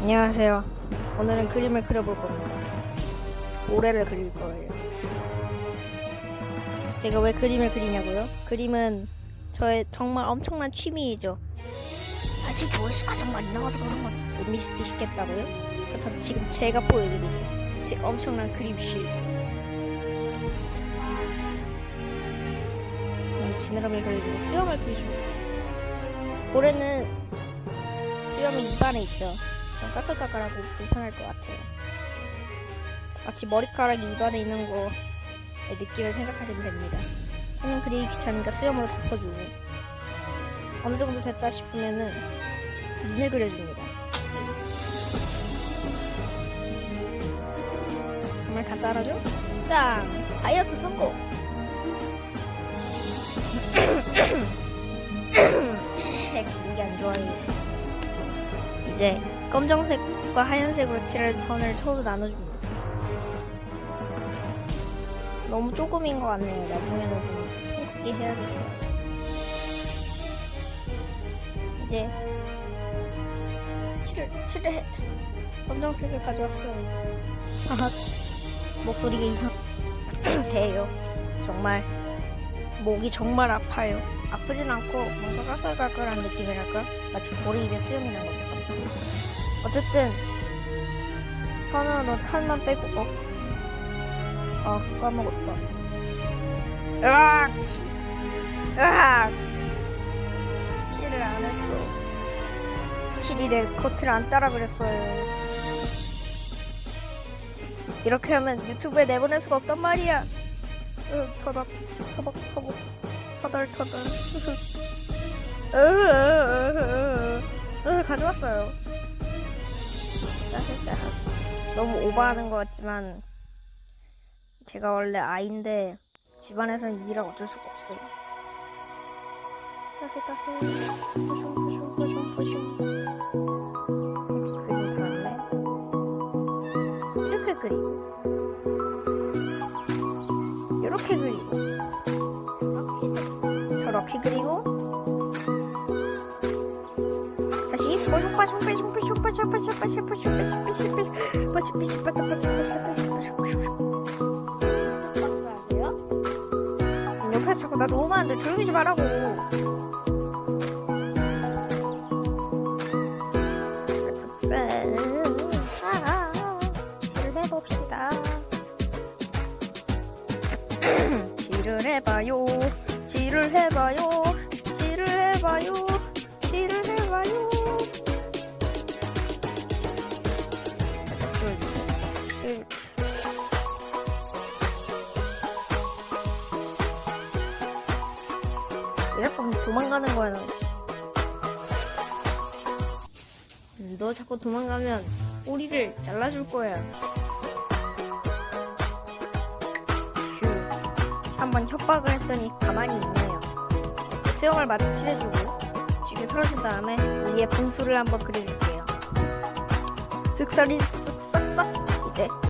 안녕하세요. 오늘은 그림을 그려볼 겁니다. 모래를 그릴 거예요. 제가 왜 그림을 그리냐고요? 그림은 저의 정말 엄청난 취미이죠. 사실 조회수가 정말 안 나와서 그런 건못 미스티시겠다고요? 그렇다면 지금 제가 보여드리죠. 제 엄청난 그림실. 음, 지느러미를 그리고 수염을 그리줍니다. 모래는 수염이 입안에 있죠. 좀 까끌까끌하고 불편할 것 같아요. 마치 머리카락이 입안에 있는 거의 느낌을 생각하시면 됩니다. 저는 그리기 귀찮으니까 수염으로 덮어주고 어느 정도 됐다 싶으면은 눈을 그려줍니다. 정말 간단하죠? 짱! 다이어트 성공! 이게 안 좋아요. 이제 검정색과 하얀색으로 칠할 선을 서로 나눠줍니다. 너무 조금인 것 같네요. 나중에는 좀 크게 해야겠어요. 이제 칠을 칠을 해. 검정색을 가져왔어요. 목소리가 이상. 배요. 정말 목이 정말 아파요. 아프진 않고 뭔가 까끌까끌한 느낌이랄까? 마치 머리 입에 수염이 난 것처럼. 어쨌든 선우는 칸만 빼고 어? 아 까먹었다. 으악! 으악! 칠을 안 했어. 7일에 코트를 안 따라 그렸어요. 이렇게 하면 유튜브에 내보낼 수가 없단 말이야. 으, 터벅, 터벅, 터벅, 터덜, 터덜. 으, 으, 으, 으, 으, 가져왔어요. 너무 오버하는 것 같지만, 제가 원래 아인데, 집안에서는 이라 어쩔 수가 없어요. 푸슝, 푸슝, 푸슝. 이렇게 그린 다음에, 이렇게 그리고, 이렇게 그리고, 저렇게 그리고, 옆에서 자꾸 나 녹음하는데 조용히 좀 하라고 칠을 해봅시다 칠을 해봐요 자꾸 도망가는 거야 너. 음, 너 자꾸 도망가면 꼬리를 잘라줄 거야 휴. 한번 협박을 했더니 가만히 있네요 수영을 마저 칠해주고 쥐를 털어준 다음에 위에 분수를 한번 그려줄게요 쓱싹이 때